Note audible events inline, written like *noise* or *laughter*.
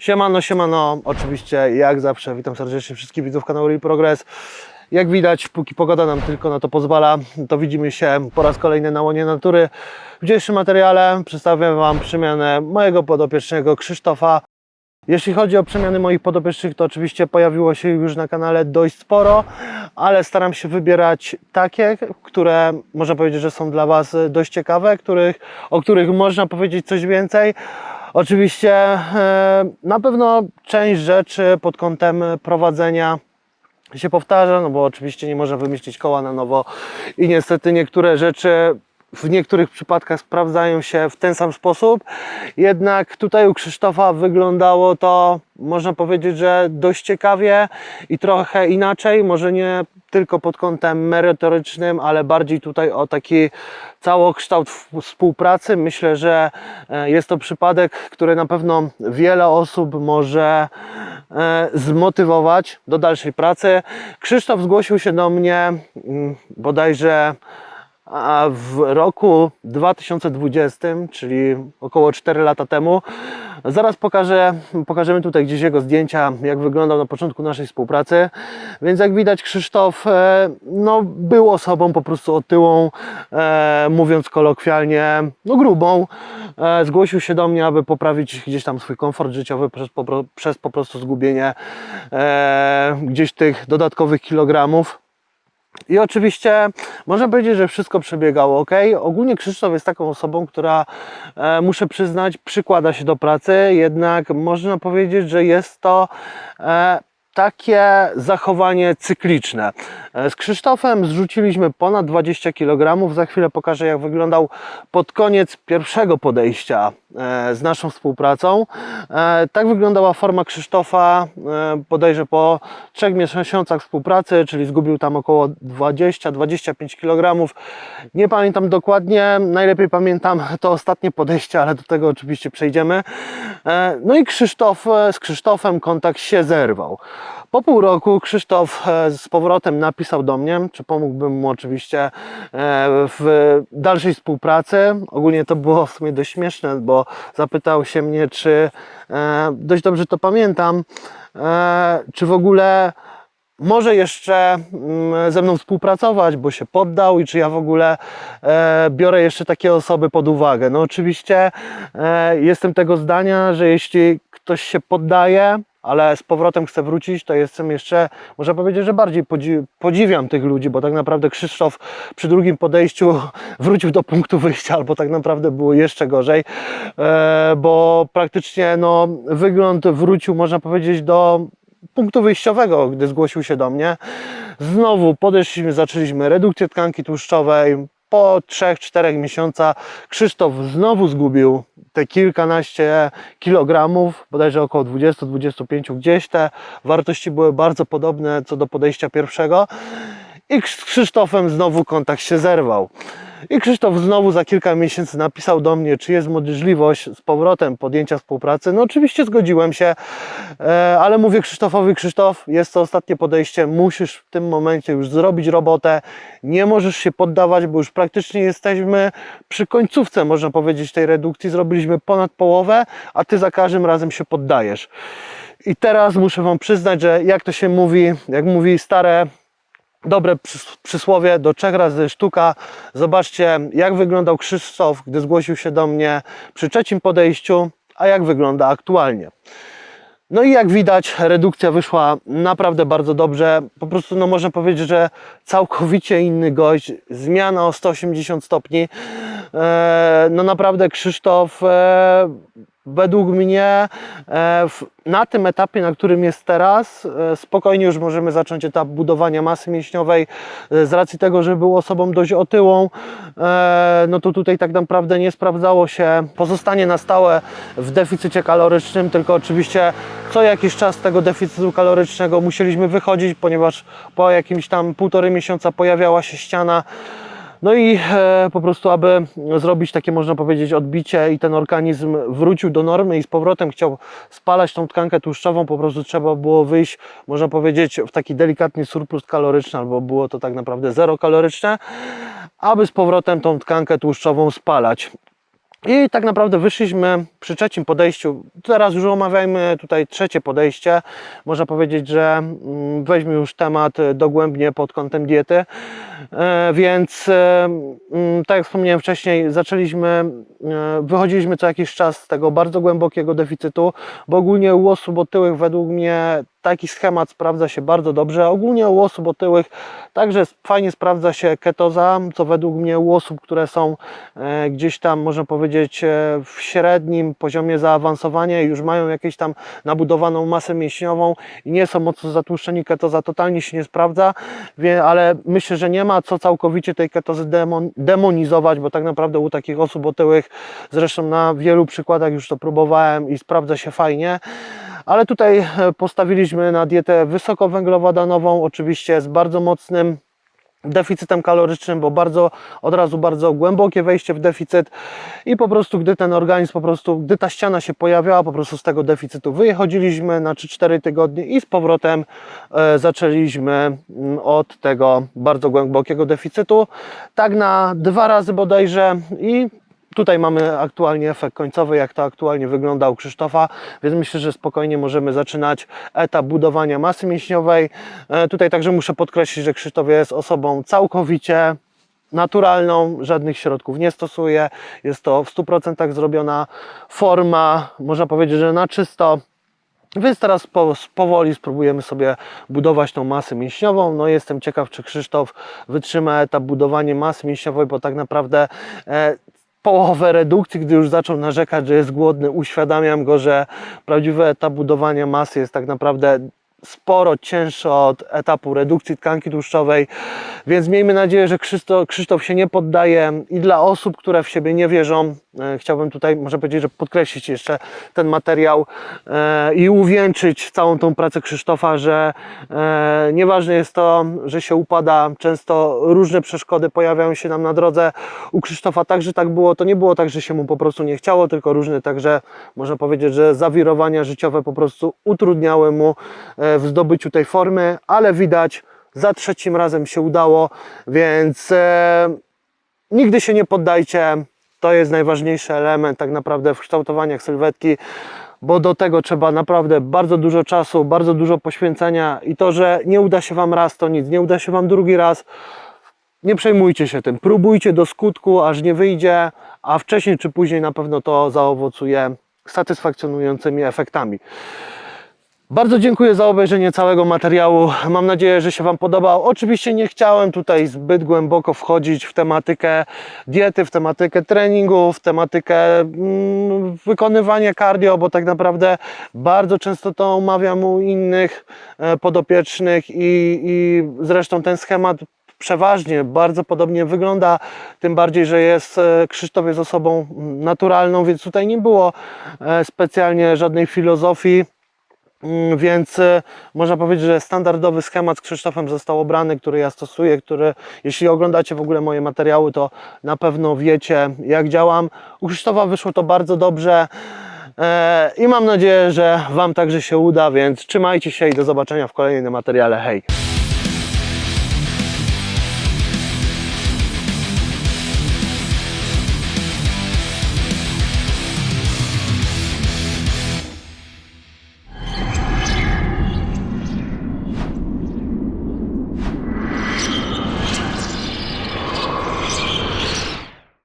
Siemano, siemano, oczywiście jak zawsze witam serdecznie wszystkich widzów kanału Real Progress. Jak widać, póki pogoda nam tylko na to pozwala, to widzimy się po raz kolejny na łonie natury. W dzisiejszym materiale przedstawiam Wam przemianę mojego podopiecznego Krzysztofa. Jeśli chodzi o przemiany moich podopiecznych, to oczywiście pojawiło się już na kanale dość sporo, ale staram się wybierać takie, które można powiedzieć, że są dla Was dość ciekawe, których, o których można powiedzieć coś więcej. Oczywiście e, na pewno część rzeczy pod kątem prowadzenia się powtarza, no bo oczywiście nie można wymyślić koła na nowo i niestety niektóre rzeczy w niektórych przypadkach sprawdzają się w ten sam sposób. Jednak tutaj u Krzysztofa wyglądało to, można powiedzieć, że dość ciekawie i trochę inaczej. Może nie tylko pod kątem merytorycznym, ale bardziej tutaj o taki całokształt współpracy. Myślę, że e, jest to przypadek, który na pewno wiele osób może e, zmotywować do dalszej pracy. Krzysztof zgłosił się do mnie mm, bodajże a w roku 2020, czyli około 4 lata temu. Zaraz pokażę, pokażemy tutaj gdzieś jego zdjęcia, jak wyglądał na początku naszej współpracy. Więc jak widać Krzysztof e, no, był osobą po prostu otyłą, e, mówiąc kolokwialnie, no grubą. E, zgłosił się do mnie, aby poprawić gdzieś tam swój komfort życiowy przez po, przez po prostu zgubienie e, gdzieś tych dodatkowych kilogramów. I oczywiście można powiedzieć, że wszystko przebiegało ok. Ogólnie Krzysztof jest taką osobą, która e, muszę przyznać, przykłada się do pracy, jednak można powiedzieć, że jest to e, takie zachowanie cykliczne. E, Z Krzysztofem zrzuciliśmy ponad 20 kg. Za chwilę pokażę, jak wyglądał pod koniec pierwszego podejścia e, z naszą współpracą. E, Tak wyglądała forma Krzysztofa bodajże po 3 miesiącach współpracy, czyli zgubił tam około 20-25 kg. Nie pamiętam dokładnie, najlepiej pamiętam to ostatnie podejście, ale do tego oczywiście przejdziemy. No i Krzysztof, z Krzysztofem kontakt się zerwał. Po pół roku Krzysztof e, z powrotem napisał do mnie, czy pomógłbym mu oczywiście e, w dalszej współpracy. Ogólnie to było w sumie dość śmieszne, bo zapytał się mnie, czy e, dość dobrze to pamiętam, czy w ogóle może jeszcze mm, ze mną współpracować, bo się poddał i czy ja w ogóle biorę jeszcze takie osoby pod uwagę. No oczywiście jestem tego zdania, że jeśli ktoś się poddaje, ale z powrotem chce wrócić, to jestem jeszcze, można powiedzieć, że bardziej podzi- podziwiam tych ludzi, bo tak naprawdę Krzysztof przy drugim podejściu *laughs* wrócił do punktu wyjścia, albo tak naprawdę było jeszcze gorzej, e, bo praktycznie no, wygląd wrócił, można powiedzieć, do punktu wyjściowego, gdy zgłosił się do mnie. Znowu podeszliśmy, zaczęliśmy redukcję tkanki tłuszczowej. Po 3-4 miesiącach Krzysztof znowu zgubił te kilkanaście kilogramów, bodajże około 20-25 gdzieś. Te wartości były bardzo podobne co do podejścia pierwszego. I z Krzysztofem znowu kontakt się zerwał. I Krzysztof znowu za kilka miesięcy napisał do mnie, czy jest możliwość z powrotem podjęcia współpracy. No oczywiście zgodziłem się, e, ale mówię Krzysztofowi, Krzysztof, jest to ostatnie podejście, musisz w tym momencie już zrobić robotę, nie możesz się poddawać, bo już praktycznie jesteśmy przy końcówce, można powiedzieć, tej redukcji. Zrobiliśmy ponad połowę, a ty za każdym razem się poddajesz. I teraz muszę Wam przyznać, że jak to się mówi, jak mówi stare dobre przys- przysłowie do trzech razy sztuka. Zobaczcie, jak wyglądał Krzysztof, gdy zgłosił się do mnie przy trzecim podejściu, a jak wygląda aktualnie. No i jak widać, redukcja wyszła naprawdę bardzo dobrze. Po prostu, no można powiedzieć, że całkowicie inny gość, zmiana o 180 stopni. E, no naprawdę Krzysztof e, według mnie e, na tym etapie, na którym jest teraz, e, spokojnie już możemy zacząć etap budowania masy mięśniowej e, z racji tego, że był osobą dość otyłą. No to tutaj tak naprawdę nie sprawdzało się pozostanie na stałe w deficycie kalorycznym, tylko oczywiście co jakiś czas tego deficytu kalorycznego musieliśmy wychodzić, ponieważ po jakimś tam półtorej miesiąca pojawiała się ściana. No i e, po prostu, aby zrobić takie, można powiedzieć, odbicie i ten organizm wrócił do normy i z powrotem chciał spalać tą tkankę tłuszczową, po prostu trzeba było wyjść, można powiedzieć, w taki delikatny surplus kaloryczny, albo było to tak naprawdę zero kaloryczne, aby z powrotem tą tkankę tłuszczową spalać. I tak naprawdę wyszliśmy przy trzecim podejściu. Teraz już omawiajmy tutaj trzecie podejście. Można powiedzieć, że mm, weźmy już temat e, dogłębnie pod kątem diety. E, Więc, e, mm, tak jak wspomniałem wcześniej, zaczęliśmy, wychodziliśmy co jakiś czas z tego bardzo głębokiego deficytu, bo ogólnie u osób otyłych według mnie taki schemat sprawdza się bardzo dobrze. Ogólnie u osób otyłych także fajnie sprawdza się ketoza, co według mnie u osób, które są e, gdzieś tam, można powiedzieć, e, w średnim poziomie zaawansowania już mają jakieś tam nabudowaną masę mięśniową i nie są mocno zatłuszczeni, ketoza totalnie się nie sprawdza, ale myślę, że nie ma co całkowicie tej ketozy demon, demonizować, bo tak naprawdę u takich osób otyłych, zresztą na wielu przykładach już to próbowałem i sprawdza się fajnie, ale tutaj e, postawiliśmy na dietę wysokowęglowodanową, oczywiście z bardzo mocnym deficytem kalorycznym, bo bardzo od razu bardzo głębokie wejście w deficyt i po prostu gdy ten organizm po prostu, gdy ta ściana się pojawiała, po prostu z tego deficytu wychodziliśmy na 3-4 tygodnie i z powrotem e, zaczęliśmy mm, od tego bardzo głębokiego deficytu, tak na dwa razy bodajże i Tutaj mamy aktualnie efekt końcowy, jak to aktualnie wygląda u Krzysztofa, więc myślę, że spokojnie możemy zaczynać etap budowania masy mięśniowej. E, Tutaj także muszę podkreślić, że Krzysztof jest osobą całkowicie naturalną, żadnych środków nie stosuje. Jest to w 100% zrobiona forma, można powiedzieć, że na czysto. Więc teraz po, powoli spróbujemy sobie budować tą masę mięśniową. No jestem ciekaw, czy Krzysztof wytrzyma etap budowania masy mięśniowej, bo tak naprawdę e, połowę redukcji, gdy już zaczął narzekać, że jest głodny, uświadamiam go, że prawdziwy etap budowania masy jest tak naprawdę sporo cięższy od etapu redukcji tkanki tłuszczowej, więc miejmy nadzieję, że Krzysztof, Krzysztof się nie poddaje i dla osób, które w siebie nie wierzą, chciałbym tutaj, może powiedzieć, że podkreślić jeszcze ten materiał e, i uwieńczyć całą tą pracę Krzysztofa, że e, nieważne jest to, że się upada, często różne przeszkody pojawiają się nam na drodze. U Krzysztofa także tak było, to nie było tak, że się mu po prostu nie chciało, tylko różne także, można powiedzieć, że zawirowania życiowe po prostu utrudniały mu e, w zdobyciu tej formy, ale widać, za trzecim razem się udało, więc e, nigdy się nie poddajcie. To jest najważniejszy element tak naprawdę w kształtowaniach sylwetki, bo do tego trzeba naprawdę bardzo dużo czasu, bardzo dużo poświęcenia i to, że nie uda się Wam raz, to nic, nie uda się Wam drugi raz, nie przejmujcie się tym. Próbujcie do skutku, aż nie wyjdzie, a wcześniej czy później na pewno to zaowocuje satysfakcjonującymi efektami. Bardzo dziękuję za obejrzenie całego materiału. Mam nadzieję, że się Wam podobał. Oczywiście nie chciałem tutaj zbyt głęboko wchodzić w tematykę diety, w tematykę treningu, w tematykę mm, wykonywania cardio, bo tak naprawdę bardzo często to omawiam u innych e, podopiecznych i, i zresztą ten schemat przeważnie bardzo podobnie wygląda, tym bardziej, że jest e, Krzysztof jest osobą naturalną, więc tutaj nie było e, specjalnie żadnej filozofii. Mm, Więc e, można powiedzieć, że standardowy schemat z Krzysztofem został obrany, który ja stosuję, który jeśli oglądacie w ogóle moje materiały, to na pewno wiecie jak działam. U Krzysztofa wyszło to bardzo dobrze e, i mam nadzieję, że Wam także się uda, więc trzymajcie się i do zobaczenia w kolejnym materiale. Hej!